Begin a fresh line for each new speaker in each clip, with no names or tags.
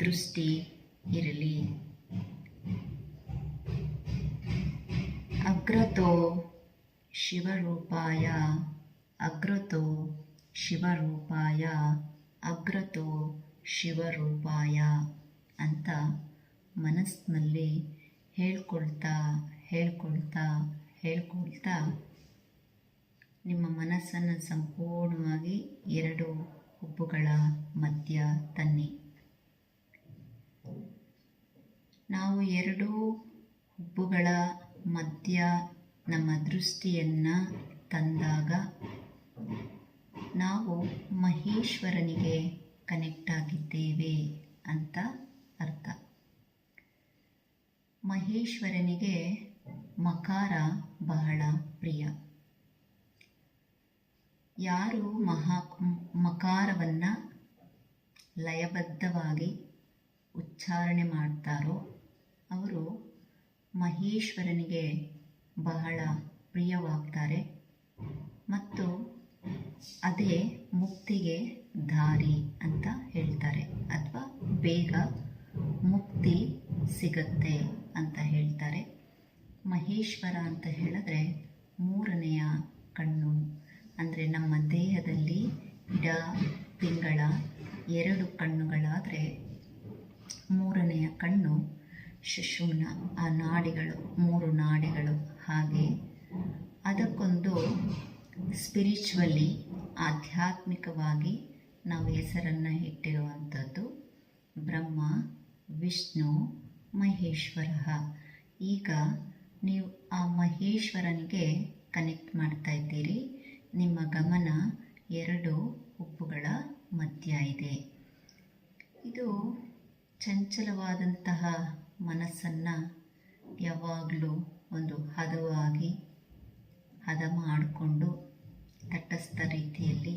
ದೃಷ್ಟಿ ಇರಲಿ. ಅಗ್ರತೋ ಶಿವರೂಪಾಯ ಅಗ್ರತೋ ಶಿವರೂಪಾಯ ಅಗ್ರತೋ ಶಿವರೂಪಾಯ ಅಂತ ಮನಸ್ಸಿನಲ್ಲಿ ಹೇಳ್ಕೊಳ್ತಾ ಹೇಳ್ಕೊಳ್ತಾ ಹೇಳ್ಕೊಳ್ತಾ ನಿಮ್ಮ ಮನಸ್ಸನ್ನು ಸಂಪೂರ್ಣವಾಗಿ ಎರಡು ಹುಬ್ಬುಗಳ ಮಧ್ಯ ತನ್ನಿ. ನಾವು ಎರಡೂ ಹುಬ್ಬುಗಳ ಮಧ್ಯ ನಮ್ಮ ದೃಷ್ಟಿಯನ್ನು ತಂದಾಗ ನಾವು ಮಹೇಶ್ವರನಿಗೆ ಕನೆಕ್ಟ್ ಆಗಿದ್ದೇವೆ ಅಂತ ಅರ್ಥ. ಮಹೇಶ್ವರನಿಗೆ ಮಕಾರ ಬಹಳ ಪ್ರಿಯ. ಯಾರು ಮಹಾ ಮಕಾರವನ್ನು ಲಯಬದ್ಧವಾಗಿ ಉಚ್ಚಾರಣೆ ಮಾಡ್ತಾರೋ ಅವರು ಮಹೇಶ್ವರನಿಗೆ ಬಹಳ ಪ್ರಿಯವಾಗ್ತಾರೆ ಮತ್ತು ಅದೇ ಮುಕ್ತಿಗೆ ದಾರಿ ಅಂತ ಹೇಳ್ತಾರೆ ಅಥವಾ ಬೇಗ ಮುಕ್ತಿ ಸಿಗತ್ತೆ ಅಂತ ಹೇಳ್ತಾರೆ. ಮಹೇಶ್ವರ ಅಂತ ಹೇಳಿದ್ರೆ ಮೂರನೆಯ ಕಣ್ಣು. ಅಂದರೆ ನಮ್ಮ ದೇಹದಲ್ಲಿ ಇಡ ತಿಂಗಳ ಎರಡು ಕಣ್ಣುಗಳಾದರೆ ಮೂರನೆಯ ಕಣ್ಣು ಸುಷುಮ್ನ ಆ ನಾಡಿಗಳು, ಮೂರು ನಾಡಿಗಳು ಹಾಗೆ. ಅದಕ್ಕೊಂದು ಸ್ಪಿರಿಚುವಲಿ ಆಧ್ಯಾತ್ಮಿಕವಾಗಿ ನಾವು ಹೆಸರನ್ನು ಇಟ್ಟಿರುವಂಥದ್ದು ಬ್ರಹ್ಮ, ವಿಷ್ಣು, ಮಹೇಶ್ವರ. ಈಗ ನೀವು ಆ ಮಹೇಶ್ವರನಿಗೆ ಕನೆಕ್ಟ್ ಮಾಡ್ತಾ ಇದ್ದೀರಿ. ನಿಮ್ಮ ಗಮನ ಎರಡು ಉಪ್ಪುಗಳ ಮಧ್ಯ ಇದೆ. ಇದು ಚಂಚಲವಾದಂತಹ ಮನಸ್ಸನ್ನು ಯಾವಾಗಲೂ ಒಂದು ಹದವಾಗಿ ಹದ ಮಾಡಿಕೊಂಡು ತಟಸ್ಥ ರೀತಿಯಲ್ಲಿ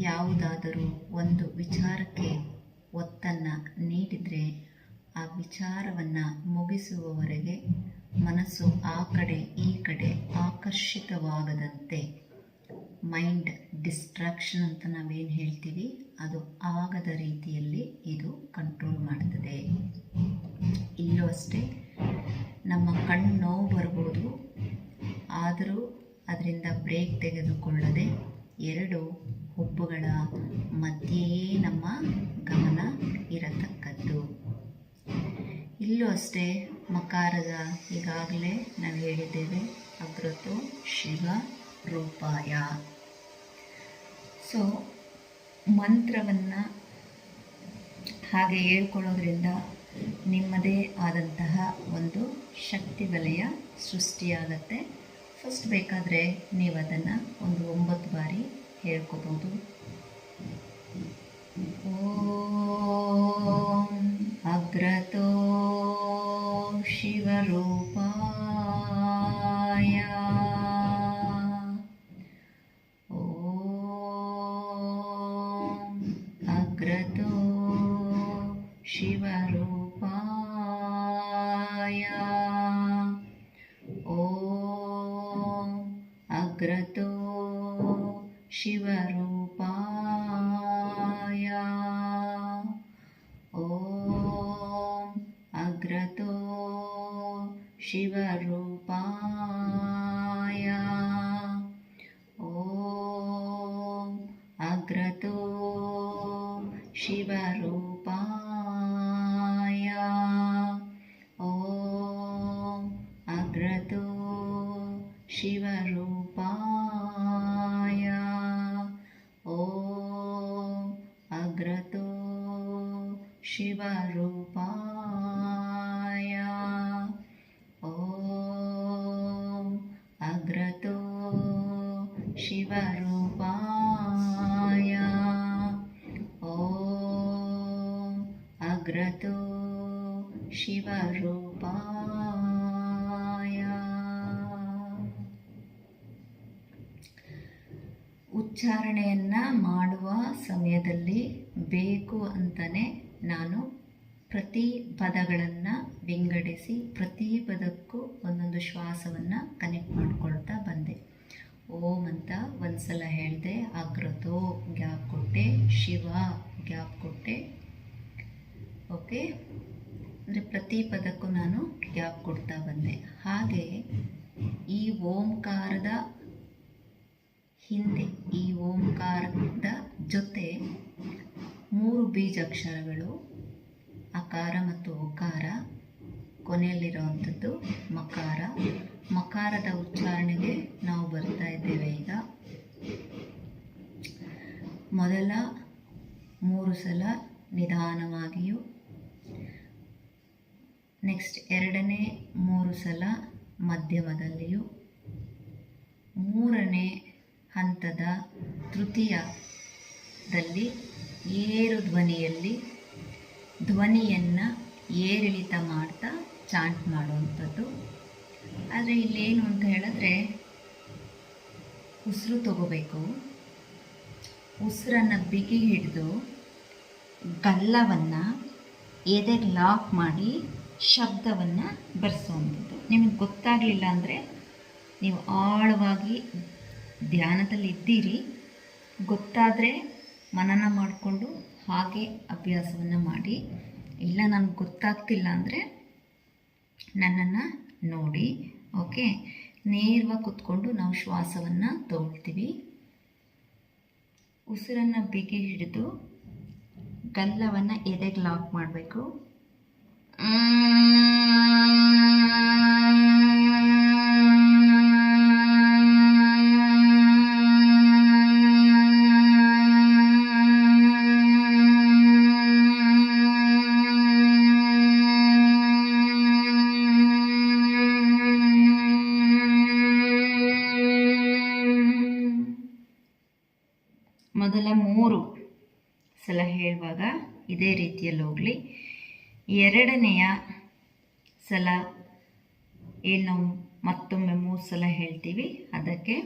ಯಾವುದಾದರೂ ಒಂದು ವಿಚಾರಕ್ಕೆ ಒತ್ತನ್ನು ನೀಡಿದರೆ ಆ ವಿಚಾರವನ್ನು ಮುಗಿಸುವವರೆಗೆ ಮನಸ್ಸು ಆ ಕಡೆ ಈ ಕಡೆ ಆಕರ್ಷಿತವಾಗದಂತೆ ಮೈಂಡ್ ಡಿಸ್ಟ್ರಾಕ್ಷನ್ ಅಂತ ನಾವೇನು ಹೇಳ್ತೀವಿ? ಅದು ಆಗದ ರೀತಿಯಲ್ಲಿ ಇದು ಕಂಟ್ರೋಲ್ ಮಾಡ್ತದೆ. ಇಲ್ಲೂ ಅಷ್ಟೇ, ನಮ್ಮ ಕಣ್ಣು ನೋವು ಬರ್ಬೋದು. ಆದರೂ ಅದರಿಂದ ಬ್ರೇಕ್ ತೆಗೆದುಕೊಳ್ಳದೆ ಎರಡು ಹುಬ್ಬುಗಳ ಮಧ್ಯೆಯೇ ನಮ್ಮ ಗಮನ ಇರತಕ್ಕದ್ದು. ಇಲ್ಲೂ ಅಷ್ಟೇ, ಮಕಾರದ ಈಗಾಗಲೇ ನಾವು ಹೇಳಿದ್ದೇವೆ ಅಗ್ರತು ಶಿವ ರೂಪಾಯ. ಸೊ ಮಂತ್ರವನ್ನು ಹಾಗೆ ಹೇಳ್ಕೊಳ್ಳೋದ್ರಿಂದ ನಿಮ್ಮದೇ ಆದಂತಹ ಒಂದು ಶಕ್ತಿ ವಲಯ ಸೃಷ್ಟಿಯಾಗತ್ತೆ. ಫಸ್ಟ್ ಬೇಕಾದರೆ ನೀವು ಅದನ್ನು ಒಂದು ಒಂಬತ್ತು ಬಾರಿ ಹೇಳ್ಕೋಬೋದು. शिवरूपाय। ॐ अग्रतो शिवरूपाय। ॐ अग्रतो शिवरूप ಅಗ್ರತೋ ಶಿವರೂಪಾಯ. ಓಂ ಅಗ್ರತೋ ಶಿವರೂಪಾಯ. ಉಚ್ಚಾರಣೆಯನ್ನು ಮಾಡುವ ಸಮಯದಲ್ಲಿ ಬೇಕು ಅಂತಲೇ ನಾನು ಪ್ರತಿ ಪದಗಳನ್ನು ವಿಂಗಡಿಸಿ ಪ್ರತಿ ಪದಕ್ಕೂ ಒಂದೊಂದು ಶ್ವಾಸವನ್ನು ಕನೆಕ್ಟ್ ಮಾಡ್ಕೊಳ್ತಾ ಬಂದೆ. ಓಂ ಅಂತ ಒಂದ್ಸಲ ಹೇಳಿದೆ, ಅಗ್ರತೋ ಗ್ಯಾಪ್ ಕೊಟ್ಟೆ, ಶಿವ ಗ್ಯಾಪ್ ಕೊಟ್ಟೆ. ಓಕೆ? ಅಂದರೆ ಪ್ರತಿ ಪದಕ್ಕೂ ನಾನು ಗ್ಯಾಪ್ ಕೊಡ್ತಾ ಬಂದೆ. ಹಾಗೆ ಈ ಓಂಕಾರದ ಹಿಂದೆ, ಈ ಓಂಕಾರದ ಜೊತೆ ಮೂರು ಬೀಜಾಕ್ಷರಗಳು ಅಕಾರ ಮತ್ತು ಉಕಾರ ಕೊನೆಯಲ್ಲಿರುವಂಥದ್ದು ಮಕಾರ. ಮಕಾರದ ಉಚ್ಚಾರಣೆಗೆ ನಾವು ಬರ್ತಾ ಇದ್ದೇವೆ ಈಗ. ಮೊದಲ ಮೂರು ಸಲ ನಿಧಾನವಾಗಿಯೂ, ನೆಕ್ಸ್ಟ್ ಎರಡನೇ ಮೂರು ಸಲ ಮಧ್ಯಮದಲ್ಲಿಯೂ, ಮೂರನೇ ಹಂತದ ತೃತೀಯದಲ್ಲಿ ಏರು ಧ್ವನಿಯಲ್ಲಿ ಧ್ವನಿಯನ್ನು ಏರಿಳಿತ ಮಾಡ್ತಾ ಚಾಂಟ್ ಮಾಡುವಂಥದ್ದು. ಆದರೆ ಇಲ್ಲೇನು ಅಂತ ಹೇಳಿದ್ರೆ, ಉಸಿರು ತಗೋಬೇಕು. ಉಸಿರನ್ನು ಬಿಗಿ ಹಿಡಿದು ಗಲ್ಲವನ್ನು ಎದೆಗೆ ಲಾಕ್ ಮಾಡಿ ಶಬ್ದವನ್ನು ಬರೆಸುವಂಥದ್ದು. ನಿಮಗೆ ಗೊತ್ತಾಗಲಿಲ್ಲ ಅಂದರೆ ನೀವು ಆಳವಾಗಿ ಧ್ಯಾನದಲ್ಲಿ ಇದ್ದೀರಿ. ಗೊತ್ತಾದರೆ ಮನನ ಮಾಡಿಕೊಂಡು ಹಾಗೆ ಅಭ್ಯಾಸವನ್ನು ಮಾಡಿ. ಇಲ್ಲ, ನನಗೆ ಗೊತ್ತಾಗ್ತಿಲ್ಲ ಅಂದರೆ ನನ್ನನ್ನು ನೋಡಿ ಓಕೆ ನೇರವಾಗಿ ಕುತ್ಕೊಂಡು ನಾವು ಶ್ವಾಸವನ್ನು ತೊಗೊಳ್ತೀವಿ ಉಸಿರನ್ನು ಬಿಗಿ ಹಿಡಿದು, ಗಲ್ಲವನ್ನು ಎದೆಗೆ ಲಾಕ್ ಮಾಡಬೇಕು. ಮೊದಲ ಮೂರು ಸಲ ಹೇಳುವಾಗ ಇದೇ ರೀತಿಯಲ್ಲಿ ಹೋಗಲಿ. ಎರಡನೆಯ ಸಲ ಏನು ಮತ್ತೊಮ್ಮೆ ಮೂರು ಸಲ ಹೇಳ್ತೀವಿ. ಅದಕ್ಕೆ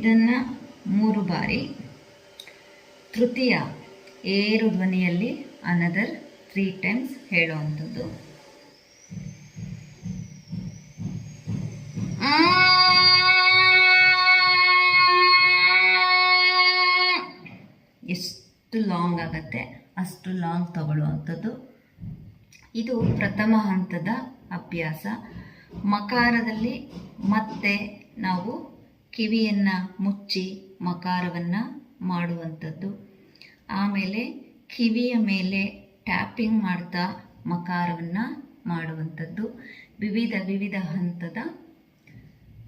ಇದನ್ನು ಮೂರು ಬಾರಿ. ತೃತೀಯ, ಏರು ಧ್ವನಿಯಲ್ಲಿ ಅನದರ್ ತ್ರೀ ಟೈಮ್ಸ್ ಹೇಳುವಂಥದ್ದು. ಎಷ್ಟು ಲಾಂಗ್ ಆಗತ್ತೆ, ಅಷ್ಟು ಲಾಂಗ್ ತಗೊಳ್ಳುವಂಥದ್ದು. ಇದು ಪ್ರಥಮ ಹಂತದ ಅಭ್ಯಾಸ. ಮಕಾರದಲ್ಲಿ ಮತ್ತೆ ನಾವು ಕಿವಿಯನ್ನು ಮುಚ್ಚಿ ಮಕಾರವನ್ನು ಮಾಡುವಂಥದ್ದು. ಆಮೇಲೆ ಕಿವಿಯ ಮೇಲೆ ಟ್ಯಾಪಿಂಗ್ ಮಾಡ್ತಾ ಮಕಾರವನ್ನು ಮಾಡುವಂಥದ್ದು. ವಿವಿಧ ವಿವಿಧ ಹಂತದ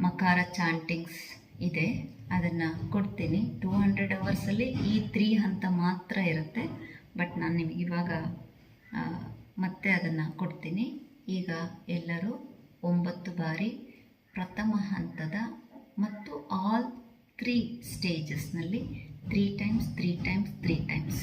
ಮಕಾರ ಚಾಂಟಿಂಗ್ಸ್ ಇದೆ. ಅದನ್ನು ಕೊಡ್ತೀನಿ. ಟೂ ಹಂಡ್ರೆಡ್ ಅವರ್ಸಲ್ಲಿ ಈ ತ್ರೀ ಹಂತ ಮಾತ್ರ ಇರುತ್ತೆ. ಬಟ್ ನಾನು ನಿಮಗೆ ಇವಾಗ ಮತ್ತೆ ಅದನ್ನು ಕೊಡ್ತೀನಿ. ಈಗ ಎಲ್ಲರೂ ಒಂಬತ್ತು ಬಾರಿ ಪ್ರಥಮ ಹಂತದ ಮತ್ತು all three ಸ್ಟೇಜಸ್ನಲ್ಲಿ three times three times three times